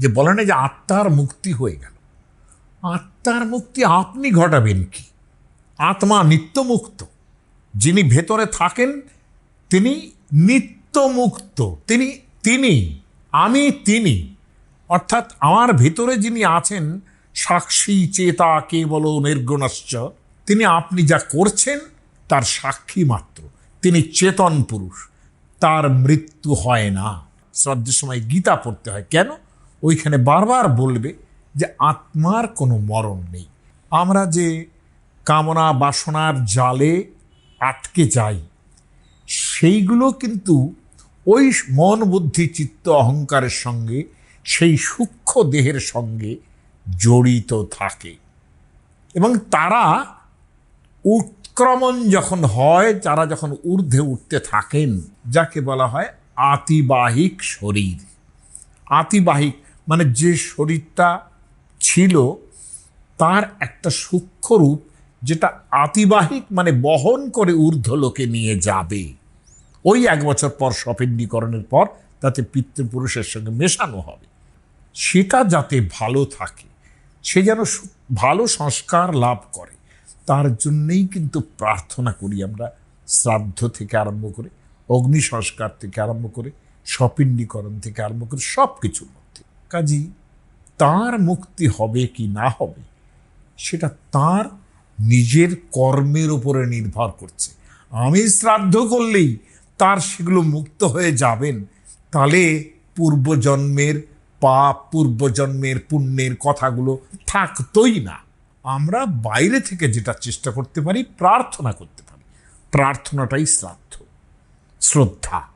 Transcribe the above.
যে বলে না যে আত্মার মুক্তি হয়ে গেল। আত্মার মুক্তি আপনি ঘটাবেন কি? আত্মা নিত্যমুক্ত। যিনি ভেতরে থাকেন, তিনি নিত্যমুক্ত। তিনি তিনি, আমি তিনি। অর্থাৎ আমার ভেতরে যিনি আছেন, সাক্ষী চেতা কেবল নির্গুণশ্চ, তিনি আপনি যা করছেন, তার সাক্ষী মাত্র। তিনি চেতন পুরুষ। তার মৃত্যু হয় না। শ্রদ্ধের সময় গীতা পড়তে হয়। কেন? ওইখানে বারবার বলবে যে আত্মার কোনো মরণ নেই। আমরা যে কামনা বাসনার জালে আটকে যাই, সেইগুলো কিন্তু ওই মন বুদ্ধি চিত্ত অহংকারের সঙ্গে, সেই সূক্ষ্ম দেহের সঙ্গে জড়িত থাকে। এবং তারা উৎক্রমণ যখন হয়, তারা যখন ঊর্ধ্বে উঠতে থাকেন, যাকে বলা হয় আতিবাহিক শরীর। আতিবাহিক মানে যে শরীরটা ছিল, তার একটা সূক্ষ্ম রূপ যেটা আতিবাহিক মানে বহন করে ঊর্ধ্বলোকে নিয়ে যাবে। ওই এক বছর পর সপিণ্ডীকরণের পর তাতে পিতৃপুরুষের সঙ্গে মেশানো হবে। সেটা যাতে ভালো থাকে, সে যেন ভালো সংস্কার লাভ করে, তার জন্যেই কিন্তু প্রার্থনা করি আমরা শ্রাদ্ধ থেকে আরম্ভ করে, অগ্নি সংস্কার থেকে আরম্ভ করে, সপিণ্ডীকরণ থেকে আরম্ভ করে সব মধ্যে কাজী, তার মুক্তি হবে কি না হবে, সেটা তার নিজের কর্মের উপরে নির্ভর করছে। আমি শ্রাদ্ধ করলেই তার সেগুলো মুক্ত হয়ে যাবেন। তাহলে পূর্বজন্মের পাপ, পূর্বজন্মের পুণ্যের কথাগুলো থাকতোই না। আমরা বাইরে থেকে যেটা চেষ্টা করতে পারি, প্রার্থনা করতে পারি। প্রার্থনাটাই শ্রাদ্ধ, শ্রদ্ধা।